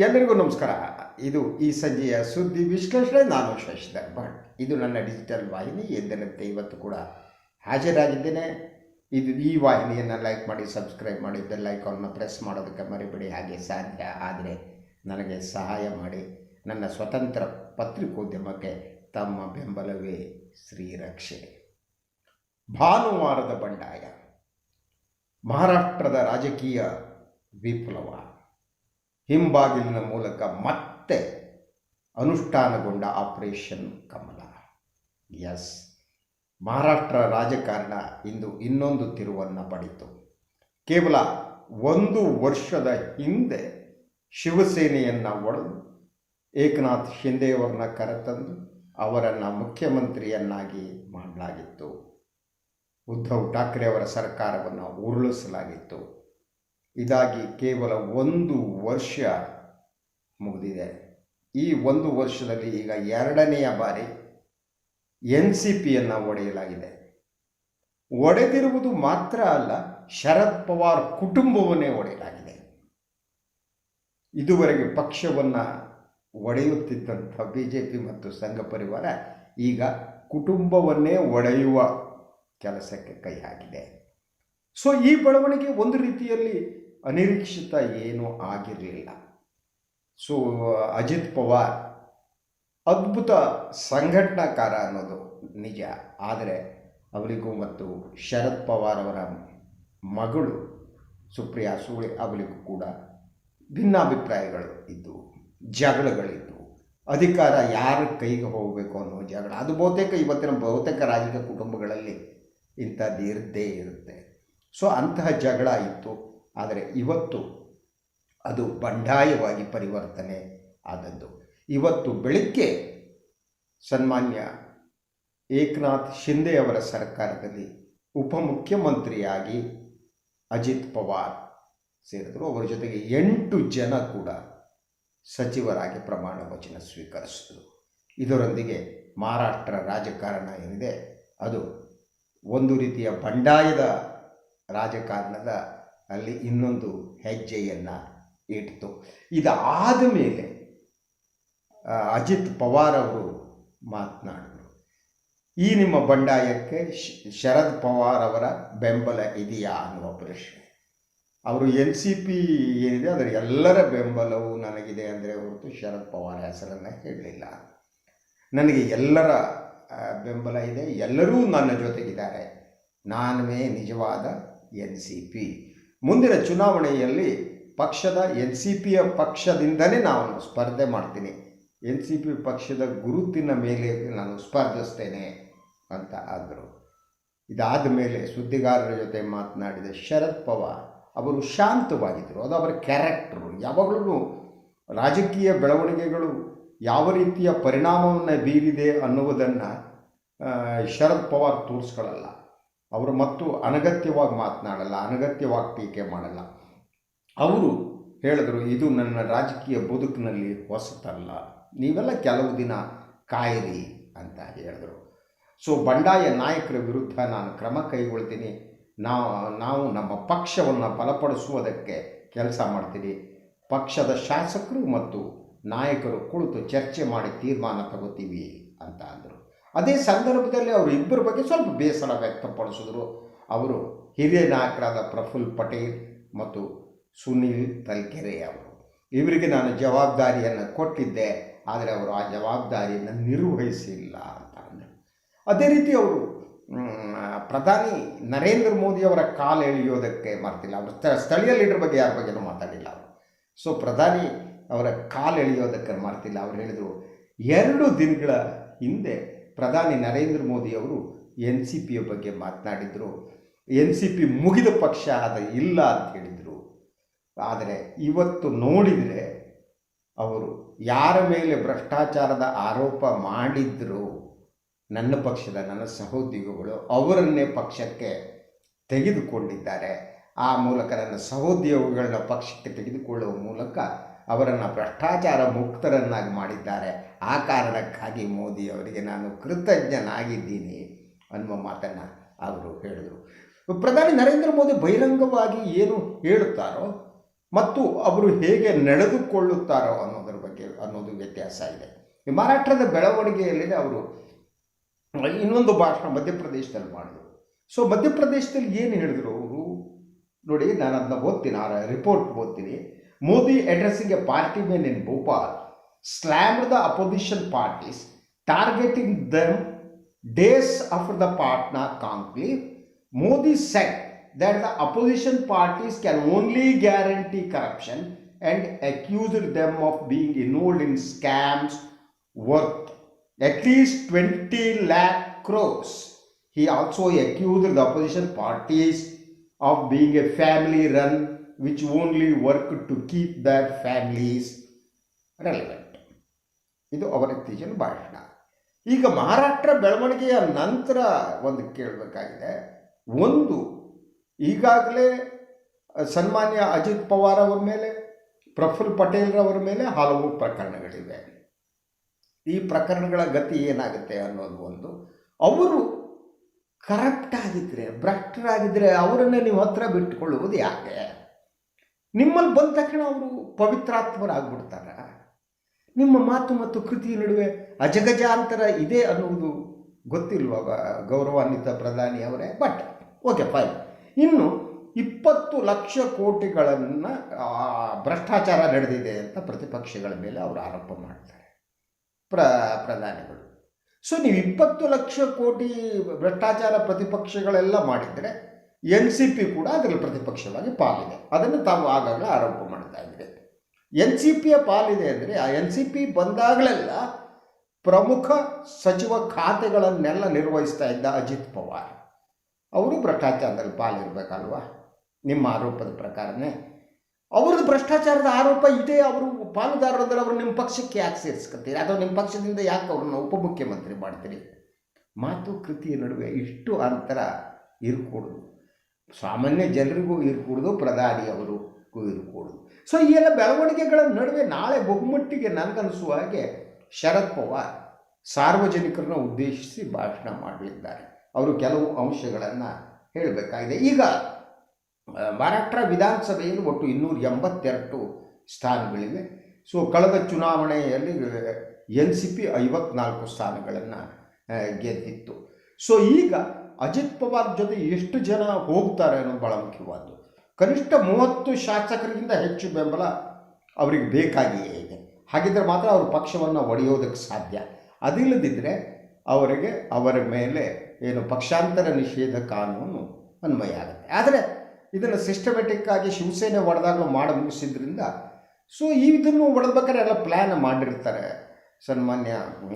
ಎಲ್ಲರಿಗೂ ನಮಸ್ಕಾರ. ಇದು ಈ ಸಂಜೆಯ ಸುದ್ದಿ ವಿಶ್ಲೇಷಣೆ. ನಾನು ಶಶಿಧರ್ ಭಟ್ ಇದು ನನ್ನ ಡಿಜಿಟಲ್ ವಾಹಿನಿ. ಎಂದಿನಂತೆ ಇವತ್ತು ಕೂಡ ಹಾಜರಾಗಿದ್ದೇನೆ. ಇದು ಈ ವಾಹಿನಿಯನ್ನು ಲೈಕ್ ಮಾಡಿ, ಸಬ್ಸ್ಕ್ರೈಬ್ ಮಾಡಿ, ಬೆಲ್ ಐಕಾನ್ನ ಪ್ರೆಸ್ ಮಾಡೋದಕ್ಕೆ ಮರಿಬೇಡಿ. ಹಾಗೆ ಸಾಧ್ಯ ಆದರೆ ನನಗೆ ಸಹಾಯ ಮಾಡಿ. ನನ್ನ ಸ್ವತಂತ್ರ ಪತ್ರಿಕೋದ್ಯಮಕ್ಕೆ ತಮ್ಮ ಬೆಂಬಲವೇ ಶ್ರೀರಕ್ಷೆ ಭಾನುವಾರದ ಬಂಡಾಯ. ಮಹಾರಾಷ್ಟ್ರದ ರಾಜಕೀಯ ವಿಪ್ಲವ. ಹಿಂಬಾಗಿಲಿನ ಮೂಲಕ ಮತ್ತೆ ಅನುಷ್ಠಾನಗೊಂಡ ಆಪರೇಷನ್ ಕಮಲ. ಎಸ್ ಮಹಾರಾಷ್ಟ್ರ ರಾಜಕಾರಣ ಇಂದು ಇನ್ನೊಂದು ತಿರುವನ್ನು ಪಡಿತು. ಕೇವಲ ಒಂದು ವರ್ಷದ ಹಿಂದೆ ಶಿವಸೇನೆಯನ್ನು ಒಡೆದು ಏಕನಾಥ್ ಶಿಂದೆಯವರನ್ನ ಕರೆತಂದು ಅವರನ್ನು ಮುಖ್ಯಮಂತ್ರಿಯನ್ನಾಗಿ ಮಾಡಲಾಗಿತ್ತು. ಉದ್ಧವ್ ಠಾಕ್ರೆ ಅವರ ಸರ್ಕಾರವನ್ನು ಉರುಳಿಸಲಾಗಿತ್ತು. ಇದಾಗಿ ಕೇವಲ ಒಂದು ವರ್ಷ ಮುಗಿದಿದೆ. ಈ ಒಂದು ವರ್ಷದಲ್ಲಿ ಈಗ ಎರಡನೆಯ ಬಾರಿ ಎನ್ ಸಿ ಪಿಯನ್ನು ಒಡೆಯಲಾಗಿದೆ. ಒಡೆದಿರುವುದು ಮಾತ್ರ ಅಲ್ಲ, ಶರದ್ ಪವಾರ್ ಕುಟುಂಬವನ್ನೇ ಒಡೆಯಲಾಗಿದೆ. ಇದುವರೆಗೆ ಪಕ್ಷವನ್ನು ಒಡೆಯುತ್ತಿದ್ದಂಥ ಬಿ ಜೆ ಪಿ ಮತ್ತು ಸಂಘ ಪರಿವಾರ ಈಗ ಕುಟುಂಬವನ್ನೇ ಒಡೆಯುವ ಕೆಲಸಕ್ಕೆ ಕೈ ಹಾಕಿದೆ. ಸೊ ಈ ಬೆಳವಣಿಗೆ ಒಂದು ರೀತಿಯಲ್ಲಿ ಅನಿರೀಕ್ಷಿತ ಏನೂ ಆಗಿರಲಿಲ್ಲ. ಸೊ, ಅಜಿತ್ ಪವಾರ್ ಅದ್ಭುತ ಸಂಘಟನಾಕಾರ ಅನ್ನೋದು ನಿಜ. ಆದರೆ ಅವರಿಗೂ ಮತ್ತು ಶರದ್ ಪವಾರ್ ಅವರ ಮಗಳು ಸುಪ್ರಿಯಾ ಸುಳೆ ಅವರಿಗೂ ಕೂಡ ಭಿನ್ನಾಭಿಪ್ರಾಯಗಳು ಇದ್ದವು ಜಗಳಗಳಿದ್ದವು ಅಧಿಕಾರ ಯಾರ ಕೈಗೆ ಹೋಗಬೇಕು ಅನ್ನೋ ಜಗಳ. ಅದು ಬಹುತೇಕ ಇವತ್ತಿನ ಬಹುತೇಕ ರಾಜಕೀಯ ಕುಟುಂಬಗಳಲ್ಲಿ ಇಂಥದ್ದು ಇರದೇ ಇರುತ್ತೆ. ಸೊ, ಅಂತಹ ಜಗಳ ಇತ್ತು. ಆದರೆ ಇವತ್ತು ಅದು ಬಂಡಾಯವಾಗಿ ಪರಿವರ್ತನೆ ಆದದ್ದು. ಇವತ್ತು ಬೆಳಗ್ಗೆ ಸನ್ಮಾನ್ಯ ಏಕನಾಥ್ ಶಿಂದೆ ಅವರ ಸರ್ಕಾರದಲ್ಲಿ ಉಪಮುಖ್ಯಮಂತ್ರಿಯಾಗಿ ಅಜಿತ್ ಪವಾರ್ ಸೇರಿದರು. ಅವರ ಜೊತೆಗೆ ಎಂಟು ಜನ ಕೂಡ ಸಚಿವರಾಗಿ ಪ್ರಮಾಣ ವಚನ ಸ್ವೀಕರಿಸಿದರು. ಇದರೊಂದಿಗೆ ಮಹಾರಾಷ್ಟ್ರ ರಾಜಕಾರಣ ಏನಿದೆ, ಅದು ಒಂದು ರೀತಿಯ ಬಂಡಾಯದ ರಾಜಕಾರಣದ ಅಲ್ಲಿ ಇನ್ನೊಂದು ಹೆಜ್ಜೆಯನ್ನು ಇಟ್ಟಿತು ಇದಾದ ಮೇಲೆ ಅಜಿತ್ ಪವಾರ್ ಅವರು ಮಾತನಾಡಿದರು. ಈ ನಿಮ್ಮ ಬಂಡಾಯಕ್ಕೆ ಶರದ್ ಪವಾರ್ ಅವರ ಬೆಂಬಲ ಇದೆಯಾ ಅನ್ನುವ ಪ್ರಶ್ನೆ. ಅವರು ಎನ್ ಸಿ ಪಿ ಏನಿದೆ ಅದರ ಎಲ್ಲರ ಬೆಂಬಲವು ನನಗಿದೆ ಅಂದರೆ ಹೊರತು ಶರದ್ ಪವಾರ್ ಹೆಸರನ್ನು ಹೇಳಲಿಲ್ಲ. ನನಗೆ ಎಲ್ಲರ ಬೆಂಬಲ ಇದೆ, ಎಲ್ಲರೂ ನನ್ನ ಜೊತೆಗಿದ್ದಾರೆ. ನಾನುವೇ ನಿಜವಾದ ಎನ್ ಸಿ ಪಿ. ಮುಂದಿನ ಚುನಾವಣೆಯಲ್ಲಿ ಪಕ್ಷದ ಎನ್ ಸಿ ಪಿಯ ಪಕ್ಷದಿಂದಲೇ ನಾನು ಸ್ಪರ್ಧೆ ಮಾಡ್ತೀನಿ. ಎನ್ ಸಿ ಪಿ ಪಕ್ಷದ ಗುರುತಿನ ಮೇಲೆ ನಾನು ಸ್ಪರ್ಧಿಸ್ತೇನೆ ಅಂತ ಆದರು. ಇದಾದ ಮೇಲೆ ಸುದ್ದಿಗಾರರ ಜೊತೆ ಮಾತನಾಡಿದ ಶರದ್ ಪವಾರ್, ಅವರು ಶಾಂತವಾಗಿದ್ದರು ಅದು ಅವರ ಕ್ಯಾರೆಕ್ಟರು ಯಾವಾಗಲೂ ರಾಜಕೀಯ ಬೆಳವಣಿಗೆಗಳು ಯಾವ ರೀತಿಯ ಪರಿಣಾಮವನ್ನು ಬೀರಿದೆ ಅನ್ನುವುದನ್ನು ಶರದ್ ಪವಾರ್ ತೋರಿಸ್ಕೊಳ್ಳಲ್ಲ ಅವರು ಮತ್ತು ಅನಗತ್ಯವಾಗಿ ಮಾತನಾಡಲ್ಲ, ಅನಗತ್ಯವಾಗಿ ಟೀಕೆ ಮಾಡಲ್ಲ. ಅವರು ಹೇಳಿದ್ರು, ಇದು ನನ್ನ ರಾಜಕೀಯ ಬದುಕಿನಲ್ಲಿ ಹೊಸತಲ್ಲ, ನೀವೆಲ್ಲ ಕೆಲವು ದಿನ ಕಾಯಿರಿ ಅಂತ ಹೇಳಿದರು. ಸೊ ಬಂಡಾಯ ನಾಯಕರ ವಿರುದ್ಧ ನಾನು ಕ್ರಮ ಕೈಗೊಳ್ತೀನಿ. ನಾವು ನಾವು ನಮ್ಮ ಪಕ್ಷವನ್ನು ಬಲಪಡಿಸುವುದಕ್ಕೆ ಕೆಲಸ ಮಾಡ್ತೀನಿ. ಪಕ್ಷದ ಶಾಸಕರು ಮತ್ತು ನಾಯಕರು ಕುಳಿತು ಚರ್ಚೆ ಮಾಡಿ ತೀರ್ಮಾನ ತಗೋತೀವಿ ಅಂತ ಅಂದರು. ಅದೇ ಸಂದರ್ಭದಲ್ಲಿ ಅವರು ಇಬ್ಬರ ಬಗ್ಗೆ ಸ್ವಲ್ಪ ಬೇಸರ ವ್ಯಕ್ತಪಡಿಸಿದ್ರು. ಅವರು ಹಿರಿಯ ನಾಯಕರಾದ ಪ್ರಫುಲ್ ಪಟೇಲ್ ಮತ್ತು ಸುನೀಲ್ ತಲ್ಕೆರೆ ಅವರು. ಇವರಿಗೆ ನಾನು ಜವಾಬ್ದಾರಿಯನ್ನು ಕೊಟ್ಟಿದ್ದೆ, ಆದರೆ ಅವರು ಆ ಜವಾಬ್ದಾರಿಯನ್ನು ನಿರ್ವಹಿಸಿಲ್ಲ ಅಂತ ಅಂದರು. ಅದೇ ರೀತಿ ಅವರು ಪ್ರಧಾನಿ ನರೇಂದ್ರ ಮೋದಿಯವರ ಕಾಲು ಎಳೆಯೋದಕ್ಕೆ ಮಾರ್ತಿಲ್ಲ. ಅವರು ಸ್ಥಳೀಯ ಲೀಡರ್ ಬಗ್ಗೆ ಯಾರ ಬಗ್ಗೆನೂ ಮಾತಾಡಿಲ್ಲ ಅವರು. ಸೊ ಪ್ರಧಾನಿ ಅವರ ಕಾಲು ಎಳೆಯೋದಕ್ಕೆ ಮಾಡ್ತಿಲ್ಲ ಅವರು ಹೇಳಿದರು, ಎರಡು ದಿನಗಳ ಹಿಂದೆ ಪ್ರಧಾನಿ ನರೇಂದ್ರ ಮೋದಿ ಅವರು ಎನ್ ಸಿ ಪಿಯ ಬಗ್ಗೆ ಮಾತನಾಡಿದರು. ಎನ್ ಸಿ ಪಿ ಮುಗಿದ ಪಕ್ಷ ಅದ ಇಲ್ಲ ಅಂತ ಹೇಳಿದರು. ಆದರೆ ಇವತ್ತು ನೋಡಿದರೆ ಅವರು ಯಾರ ಮೇಲೆ ಭ್ರಷ್ಟಾಚಾರದ ಆರೋಪ ಮಾಡಿದ್ರು, ನನ್ನ ಪಕ್ಷದ ನನ್ನ ಸಹೋದ್ಯೋಗಿಗಳು ಅವರನ್ನೇ ಪಕ್ಷಕ್ಕೆ ತೆಗೆದುಕೊಂಡಿದ್ದಾರೆ. ಆ ಮೂಲಕ ನನ್ನ ಸಹೋದ್ಯೋಗಿಗಳನ್ನ ಪಕ್ಷಕ್ಕೆ ತೆಗೆದುಕೊಳ್ಳುವ ಮೂಲಕ ಅವರನ್ನು ಭ್ರಷ್ಟಾಚಾರ ಮುಕ್ತರನ್ನಾಗಿ ಮಾಡಿದ್ದಾರೆ. ಆ ಕಾರಣಕ್ಕಾಗಿ ಮೋದಿ ಅವರಿಗೆ ನಾನು ಕೃತಜ್ಞನಾಗಿದ್ದೀನಿ ಅನ್ನುವ ಮಾತನ್ನು ಅವರು ಹೇಳಿದರು. ಪ್ರಧಾನಿ ನರೇಂದ್ರ ಮೋದಿ ಬಹಿರಂಗವಾಗಿ ಏನು ಹೇಳುತ್ತಾರೋ ಮತ್ತು ಅವರು ಹೇಗೆ ನಡೆದುಕೊಳ್ಳುತ್ತಾರೋ ಅನ್ನೋದರ ಬಗ್ಗೆ ಅನ್ನೋದು ವ್ಯತ್ಯಾಸ ಇದೆ. ಈ ಮಹಾರಾಷ್ಟ್ರದ ಬೆಳವಣಿಗೆಯಲ್ಲಿ ಅವರು ಇನ್ನೊಂದು ಭಾಷಣ ಮಧ್ಯಪ್ರದೇಶದಲ್ಲಿ ಮಾಡಿದ್ರು. ಸೊ ಮಧ್ಯಪ್ರದೇಶದಲ್ಲಿ ಏನು ಹೇಳಿದರು ಅವರು? ನೋಡಿ ನಾನು ಅದನ್ನ ಓದ್ತೀನಿ, ಆ ರಿಪೋರ್ಟ್ ಓದ್ತೀನಿ. Modi addressing party men in Bhopal slammed the opposition parties, targeting them days after the partner conclave. Modi said that the opposition parties can only guarantee corruption and accused them of being involved in scams worth at least 20 lakh crores. He also accused the opposition parties of being a family run which only worked to keep their families relevant. ಇದು ಅವರ ಇತ್ತೀಚಿನ ಭಾಷಣ. ಈಗ ಮಹಾರಾಷ್ಟ್ರ ಬೆಳವಣಿಗೆಯ ನಂತರ ಒಂದು ಕೇಳಬೇಕಾಗಿದೆ. ಒಂದು, ಈಗಾಗಲೇ ಸನ್ಮಾನ್ಯ ಅಜಿತ್ ಪವಾರ್ ಅವರ ಮೇಲೆ, ಪ್ರಫುಲ್ ಪಟೇಲ್ರವರ ಮೇಲೆ ಹಲವು ಪ್ರಕರಣಗಳಿವೆ. ಈ ಪ್ರಕರಣಗಳ ಗತಿ ಏನಾಗುತ್ತೆ ಅನ್ನೋದು ಒಂದು. ಅವರು ಕರಪ್ಟ್ ಆಗಿದ್ರೆ ಭ್ರಷ್ಟರಾಗಿದ್ದರೆ ಅವರನ್ನು ನೀವು ಹತ್ರ ಬಿಟ್ಟುಕೊಳ್ಳುವುದು ಯಾಕೆ? ನಿಮ್ಮಲ್ಲಿ ಬಂದ ತಕ್ಷಣ ಅವರು ಪವಿತ್ರಾತ್ಮರಾಗ್ಬಿಡ್ತಾರ. ನಿಮ್ಮ ಮಾತು ಮತ್ತು ಕೃತಿಯ ನಡುವೆ ಅಜಗಜಾಂತರ ಇದೆ ಅನ್ನುವುದು ಗೊತ್ತಿಲ್ವ ಗೌರವಾನ್ವಿತ ಪ್ರಧಾನಿ ಅವರೇ ಬಟ್ ಓಕೆ ಫೈನ್ ಇನ್ನು ಇಪ್ಪತ್ತು ಲಕ್ಷ ಕೋಟಿಗಳನ್ನು ಭ್ರಷ್ಟಾಚಾರ ನಡೆದಿದೆ ಅಂತ ಪ್ರತಿಪಕ್ಷಗಳ ಮೇಲೆ ಅವರು ಆರೋಪ ಮಾಡ್ತಾರೆ. ಪ್ರ, ಪ್ರಧಾನಿಗಳು. ಸೊ ನೀವು ಇಪ್ಪತ್ತು ಲಕ್ಷ ಕೋಟಿ ಭ್ರಷ್ಟಾಚಾರ ಪ್ರತಿಪಕ್ಷಗಳೆಲ್ಲ ಮಾಡಿದರೆ ಎನ್ ಸಿ ಪಿ ಕೂಡ ಅದರಲ್ಲಿ ಪ್ರತಿಪಕ್ಷವಾಗಿ ಪಾಲಿದೆ. ಅದನ್ನು ತಾವು ಆಗಾಗ ಆರೋಪ ಮಾಡ್ತಾ ಇದ್ದೀರಿ ಎನ್ ಸಿ ಪಿಯ ಪಾಲಿದೆ ಅಂದರೆ ಆ ಎನ್ ಸಿ ಪಿ ಬಂದಾಗಲೆಲ್ಲ ಪ್ರಮುಖ ಸಚಿವ ಖಾತೆಗಳನ್ನೆಲ್ಲ ನಿರ್ವಹಿಸ್ತಾ ಇದ್ದ ಅಜಿತ್ ಪವಾರ್. ಅವರು ಭ್ರಷ್ಟಾಚಾರದಲ್ಲಿ ಪಾಲಿರಬೇಕಲ್ವಾ? ನಿಮ್ಮ ಆರೋಪದ ಪ್ರಕಾರನೇ. ಅವ್ರದ್ದು ಭ್ರಷ್ಟಾಚಾರದ ಆರೋಪ ಇದೆ, ಅವರು ಪಾಲುದಾರರಲ್ಲಿ ಅವರು ನಿಮ್ಮ ಪಕ್ಷಕ್ಕೆ ಯಾಕೆ ಸೇರಿಸ್ಕೊತೀರಿ ಅಥವಾ ನಿಮ್ಮ ಪಕ್ಷದಿಂದ ಯಾಕೆ ಅವ್ರನ್ನ ಉಪಮುಖ್ಯಮಂತ್ರಿ ಮಾಡ್ತೀರಿ? ಮಾತು ಕೃತಿಯ ನಡುವೆ ಇಷ್ಟು ಅಂತರ ಇರಕೂಡ್ದು. ಸಾಮಾನ್ಯ ಜನರಿಗೂ ಇರಕೂಡ್ದು ಪ್ರಧಾನಿ ಇರ್ಕೂಡುದು ಸೊ ಈ ಎಲ್ಲ ಬೆಳವಣಿಗೆಗಳ ನಡುವೆ ನಾಳೆ ಬಹುಮಟ್ಟಿಗೆ ನನಗನ್ನಿಸುವ ಹಾಗೆ ಶರದ್ ಪವಾರ್ ಸಾರ್ವಜನಿಕರನ್ನ ಉದ್ದೇಶಿಸಿ ಭಾಷಣ ಮಾಡಲಿದ್ದಾರೆ. ಅವರು ಕೆಲವು ಅಂಶಗಳನ್ನು ಹೇಳಬೇಕಾಗಿದೆ. ಈಗ ಮಹಾರಾಷ್ಟ್ರ ವಿಧಾನಸಭೆಯಲ್ಲಿ ಒಟ್ಟು ಇನ್ನೂರ ಎಂಬತ್ತೆರಡು ಸ್ಥಾನಗಳಿವೆ. ಸೊ ಕಳೆದ ಚುನಾವಣೆಯಲ್ಲಿ ಎನ್ ಸಿ ಪಿ ಐವತ್ನಾಲ್ಕು ಸ್ಥಾನಗಳನ್ನು ಗೆದ್ದಿತ್ತು. ಸೊ ಈಗ ಅಜಿತ್ ಪವಾರ್ ಜೊತೆ ಎಷ್ಟು ಜನ ಹೋಗ್ತಾರೆ ಅನ್ನೋದು ಭಾಳ ಮುಖ್ಯವಾದ್ದು. ಕನಿಷ್ಠ ಮೂವತ್ತು ಶಾಸಕರಿಗಿಂತ ಹೆಚ್ಚು ಬೆಂಬಲ ಅವರಿಗೆ ಬೇಕಾಗಿಯೇ ಇದೆ. ಹಾಗಿದ್ದರೆ ಮಾತ್ರ ಅವರು ಪಕ್ಷವನ್ನು ಒಡೆಯೋದಕ್ಕೆ ಸಾಧ್ಯ. ಅದಿಲ್ಲದಿದ್ದರೆ ಅವರಿಗೆ ಅವರ ಮೇಲೆ ಏನು ಪಕ್ಷಾಂತರ ನಿಷೇಧ ಕಾನೂನು ಅನ್ವಯ ಆಗುತ್ತೆ. ಆದರೆ ಇದನ್ನು ಸಿಸ್ಟಮೆಟಿಕ್ ಆಗಿ ಶಿವಸೇನೆ ಒಡೆದಾಗಲೂ ಮಾಡಿ ಮುಗಿಸಿದ್ರಿಂದ ಸೊ ಇದನ್ನು ಒಡೆದ್ಬೇಕಾದ್ರೆ ಎಲ್ಲ ಪ್ಲ್ಯಾನ್ ಮಾಡಿರ್ತಾರೆ. ಸನ್ಮಾನ್ಯ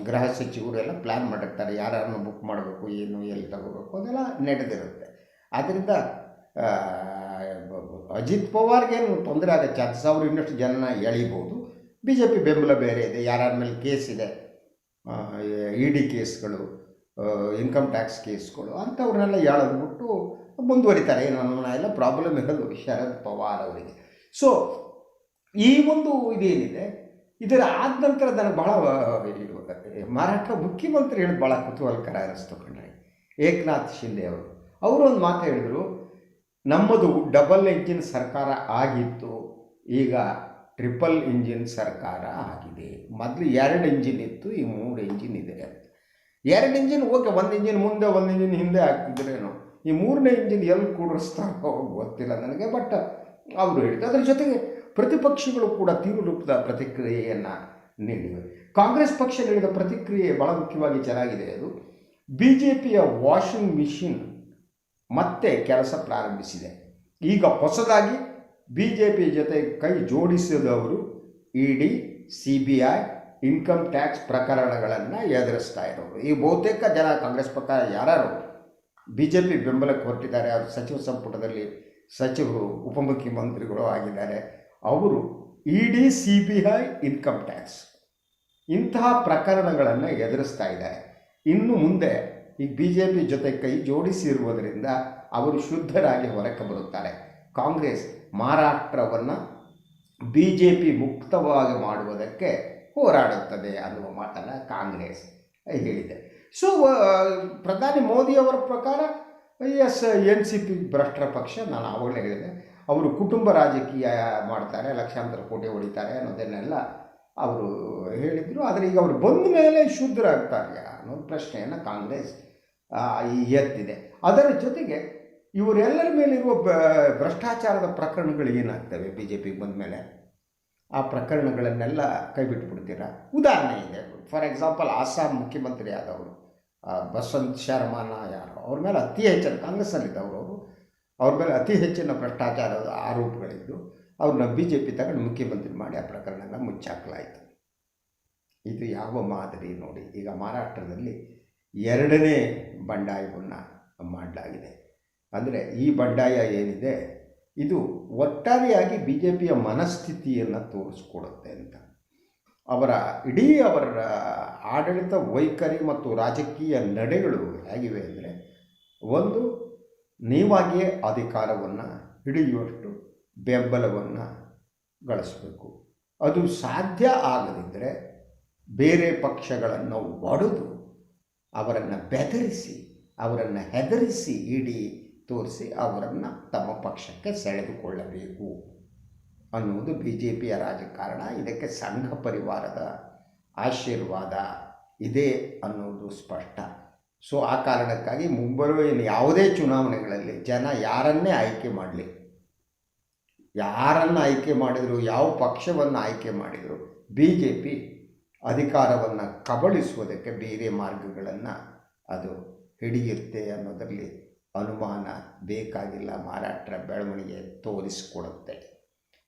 ಗೃಹ ಸಚಿವರು ಎಲ್ಲ ಪ್ಲ್ಯಾನ್ ಮಾಡಿರ್ತಾರೆ. ಯಾರನ್ನು ಬುಕ್ ಮಾಡಬೇಕು, ಏನು, ಎಲ್ಲಿ ತಗೋಬೇಕು ಅದೆಲ್ಲ ನಡೆದಿರುತ್ತೆ. ಆದ್ದರಿಂದ ಅಜಿತ್ ಪವಾರ್ಗೇನು ತೊಂದರೆ ಆಗುತ್ತೆ ಚಾನ್ಸಸ್ ಸಾವಿರ ಇನ್ನಷ್ಟು ಜನನ ಎಳಿಬೋದು. ಬಿ ಜೆ ಪಿ ಬೆಂಬಲ ಬೇರೆ ಇದೆ, ಯಾರ್ಯಾರ ಮೇಲೆ ಕೇಸ್ ಇದೆ ಇ ಡಿ ಕೇಸ್ಗಳು ಇನ್ಕಮ್ ಟ್ಯಾಕ್ಸ್ ಕೇಸ್ಗಳು, ಅಂಥವ್ರನ್ನೆಲ್ಲ ಹೇಳೋದ್ಬಿಟ್ಟು ಮುಂದುವರಿತಾರೆ. ಏನು ಎಲ್ಲ ಪ್ರಾಬ್ಲಮ್ ಇರೋದು ಶರದ್ ಪವಾರ್ ಅವರಿಗೆ. ಸೊ ಈ ಒಂದು ಇದೇನಿದೆ, ಇದರ ಆದ ನಂತರ ನನಗೆ ಭಾಳ ಮಹಾರಾಷ್ಟ್ರ ಮುಖ್ಯಮಂತ್ರಿ ಹೇಳಿ ಭಾಳ ಕುತೂಹಲಕರ ಅನಿಸ್ತು ಕಣ್ರಿ. ಏಕನಾಥ್ ಶಿಂದೆ ಅವರು. ಅವರು ಒಂದು ಮಾತು ಹೇಳಿದರು ನಮ್ಮದು ಡಬಲ್ ಇಂಜಿನ್ ಸರ್ಕಾರ ಆಗಿತ್ತು, ಈಗ ಟ್ರಿಪಲ್ ಇಂಜಿನ್ ಸರ್ಕಾರ ಆಗಿದೆ. ಮೊದಲು ಎರಡು ಇಂಜಿನ್ ಇತ್ತು, ಈ ಮೂರು ಇಂಜಿನ್ ಇದೆ. ಎರಡು ಇಂಜಿನ್ ಓಕೆ, ಒಂದು ಇಂಜಿನ್ ಮುಂದೆ, ಒಂದು ಇಂಜಿನ್ ಹಿಂದೆ ಹಾಕ್ತಿದ್ರೇನು ಈ ಮೂರನೇ ಇಂಜಿನ್ ಎಲ್ಲಿ ಕೂಡಿಸ್ತಾರೋ ಗೊತ್ತಿಲ್ಲ ನನಗೆ ಬಟ್ ಅವರು ಹೇಳಿದ್ರು ಅದರ ಜೊತೆಗೆ ಪ್ರತಿಪಕ್ಷಗಳು ಕೂಡ ತೀವ್ರ ರೂಪದ ಪ್ರತಿಕ್ರಿಯೆಯನ್ನು ನೀಡಿವೆ. ಕಾಂಗ್ರೆಸ್ ಪಕ್ಷ ನೀಡಿದ ಪ್ರತಿಕ್ರಿಯೆ ಬಹಳ ಮುಖ್ಯವಾಗಿ ಚೆನ್ನಾಗಿದೆ. ಅದು ಬಿ ಜೆ ಪಿಯ ವಾಷಿಂಗ್ ಮಿಷಿನ್ ಮತ್ತೆ ಕೆಲಸ ಪ್ರಾರಂಭಿಸಿದೆ. ಈಗ ಹೊಸದಾಗಿ ಬಿ ಜೆ ಪಿ ಜೊತೆ ಕೈ ಜೋಡಿಸಿದವರು E D C B I income tax ಪ್ರಕರಣಗಳನ್ನು ಎದುರಿಸ್ತಾ ಇರೋರು. ಈ ಬಹುತೇಕ ಜನ ಕಾಂಗ್ರೆಸ್ ಪಕ್ಷ ಯಾರು ಬಿ ಜೆ ಪಿ ಬೆಂಬಲಕ್ಕೆ ಹೊರಟಿದ್ದಾರೆ ಅವರು ಸಚಿವ ಸಂಪುಟದಲ್ಲಿ ಸಚಿವರು, ಉಪಮುಖ್ಯಮಂತ್ರಿಗಳು ಆಗಿದ್ದಾರೆ. ಅವರು E D C B I income tax ಇಂತಹ ಪ್ರಕರಣಗಳನ್ನು ಎದುರಿಸ್ತಾ ಇದ್ದಾರೆ. ಇನ್ನು ಮುಂದೆ ಈ ಬಿ ಜೆ ಪಿ ಜೊತೆ ಕೈ ಜೋಡಿಸಿರುವುದರಿಂದ ಅವರು ಶುದ್ಧರಾಗಿ ಹೊರಕ್ಕೆ ಬರುತ್ತಾರೆ. ಕಾಂಗ್ರೆಸ್ ಮಹಾರಾಷ್ಟ್ರವನ್ನು ಬಿ ಜೆ ಪಿ ಮುಕ್ತವಾಗಿ ಮಾಡುವುದಕ್ಕೆ ಹೋರಾಡುತ್ತದೆ ಅನ್ನುವ ಮಾತನ್ನು ಕಾಂಗ್ರೆಸ್ ಹೇಳಿದೆ. ಸೊ ಪ್ರಧಾನಿ ಮೋದಿಯವರ ಪ್ರಕಾರ ಎಸ್ ಎನ್ ಸಿ ಪಿ ಭ್ರಷ್ಟ ಪಕ್ಷ, ನಾನು ಆವಾಗಲೇ ಹೇಳಿದೆ. ಅವರು ಕುಟುಂಬ ರಾಜಕೀಯ ಮಾಡ್ತಾರೆ, ಲಕ್ಷಾಂತರ ಕೋಟಿ ಹೊಡಿತಾರೆ ಅನ್ನೋದನ್ನೆಲ್ಲ ಅವರು ಹೇಳಿದರು. ಆದರೆ ಈಗ ಅವರು ಬಂದ ಮೇಲೆ ಶುದ್ಧರಾಗ್ತಾರೆ ಅನ್ನೋ ಪ್ರಶ್ನೆಯನ್ನು ಕಾಂಗ್ರೆಸ್ ಎತ್ತಿದೆ. ಅದರ ಜೊತೆಗೆ ಇವರೆಲ್ಲರ ಮೇಲಿರುವ ಭ್ರಷ್ಟಾಚಾರದ ಪ್ರಕರಣಗಳು ಏನಾಗ್ತವೆ? ಬಿ ಜೆ ಪಿಗೆ ಬಂದ ಮೇಲೆ ಆ ಪ್ರಕರಣಗಳನ್ನೆಲ್ಲ ಕೈ ಬಿಟ್ಬಿಡ್ತೀರಾ ಉದಾಹರಣೆ ಇದೆ. ಫಾರ್ ಎಕ್ಸಾಂಪಲ್ ಆಸಾಂ ಮುಖ್ಯಮಂತ್ರಿ ಆದವರು ಬಸವಂತ್ ಶರ್ಮಾನ ಯಾರು, ಅವ್ರ ಮೇಲೆ ಅತಿ ಹೆಚ್ಚಿನ, ಕಾಂಗ್ರೆಸ್ಸಲ್ಲಿದ್ದವರು, ಅವರು ಅವ್ರ ಮೇಲೆ ಅತಿ ಹೆಚ್ಚಿನ ಭ್ರಷ್ಟಾಚಾರದ ಆರೋಪಗಳಿದ್ದು, ಅವ್ರನ್ನ ಬಿ ಜೆ ಪಿ ತಗೊಂಡು ಮುಖ್ಯಮಂತ್ರಿ ಮಾಡಿ ಆ ಪ್ರಕರಣನ ಮುಚ್ಚಾಕಲಾಯಿತು. ಇದು ಯಾವ ಮಾದರಿ ನೋಡಿ. ಈಗ ಮಹಾರಾಷ್ಟ್ರದಲ್ಲಿ ಎರಡನೇ ಬಂಡಾಯವನ್ನು ಮಾಡಲಾಗಿದೆ. ಅಂದರೆ ಈ ಬಂಡಾಯ ಏನಿದೆ? ಇದು ಒಟ್ಟಾರೆಯಾಗಿ ಬಿ ಜೆ ಪಿಯ ಮನಸ್ಥಿತಿಯನ್ನು ತೋರಿಸ್ಕೊಡುತ್ತೆ ಅಂತ. ಅವರ ಇಡೀ ಅವರ ಆಡಳಿತ, ವೈಖರಿ ಮತ್ತು ರಾಜಕೀಯ ನಡೆಗಳು ಹೇಗಿವೆ ಅಂದರೆ, ಒಂದು, ನೀವಾಗಿಯೇ ಅಧಿಕಾರವನ್ನು ಹಿಡಿಯುವಷ್ಟು ಬೆಂಬಲವನ್ನು ಗಳಿಸಬೇಕು. ಅದು ಸಾಧ್ಯ ಆಗದಿದ್ದರೆ ಬೇರೆ ಪಕ್ಷಗಳನ್ನು ಒಡೆದು ಅವರನ್ನು ಬೆದರಿಸಿ, ಅವರನ್ನು ಹೆದರಿಸಿ ಇಡಿ ತೋರಿಸಿ ಅವರನ್ನು ತಮ್ಮ ಪಕ್ಷಕ್ಕೆ ಸೆಳೆದುಕೊಳ್ಳಬೇಕು ಅನ್ನುವುದು ಬಿ ಜೆ ಪಿಯ ರಾಜಕಾರಣ. ಇದಕ್ಕೆ ಸಂಘ ಪರಿವಾರದ ಆಶೀರ್ವಾದ ಇದೆ ಅನ್ನೋದು ಸ್ಪಷ್ಟ. ಸೊ, ಆ ಕಾರಣಕ್ಕಾಗಿ ಮುಂಬರುವ ಇನ್ನು ಯಾವುದೇ ಚುನಾವಣೆಗಳಲ್ಲಿ ಜನ ಯಾರನ್ನೇ ಆಯ್ಕೆ ಮಾಡಲಿ, ಯಾರನ್ನು ಆಯ್ಕೆ ಮಾಡಿದರು, ಯಾವ ಪಕ್ಷವನ್ನು ಆಯ್ಕೆ ಮಾಡಿದರು ಬಿ ಜೆ ಪಿ ಅಧಿಕಾರವನ್ನು ಕಬಳಿಸುವುದಕ್ಕೆ ಬೇರೆ ಮಾರ್ಗಗಳನ್ನು ಅದು ಹಿಡಿಯುತ್ತೆ ಅನ್ನೋದರಲ್ಲಿ ಅನುಮಾನ ಬೇಕಾಗಿಲ್ಲ ಮಹಾರಾಷ್ಟ್ರ ಬೆಳವಣಿಗೆ ತೋರಿಸಿಕೊಡುತ್ತೆ.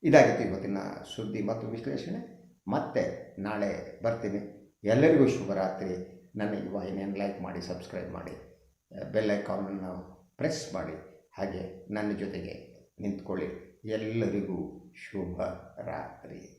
ಇದಾಗಿತ್ತು ಇವತ್ತಿನ ಸುದ್ದಿ ಮತ್ತು ವಿಶ್ಲೇಷಣೆ. ಮತ್ತೆ ನಾಳೆ ಬರ್ತೀನಿ. ಎಲ್ಲರಿಗೂ ಶುಭರಾತ್ರಿ. ನನ್ನ ಈ ವಾಹಿನಿಯನ್ನು ಲೈಕ್ ಮಾಡಿ, ಸಬ್ಸ್ಕ್ರೈಬ್ ಮಾಡಿ, ಬೆಲ್ ಐಕಾನನ್ನು ಪ್ರೆಸ್ ಮಾಡಿ. ಹಾಗೆ ನನ್ನ ಜೊತೆಗೆ ನಿಂತ್ಕೊಳ್ಳಿ. ಎಲ್ಲರಿಗೂ ಶುಭ ರಾತ್ರಿ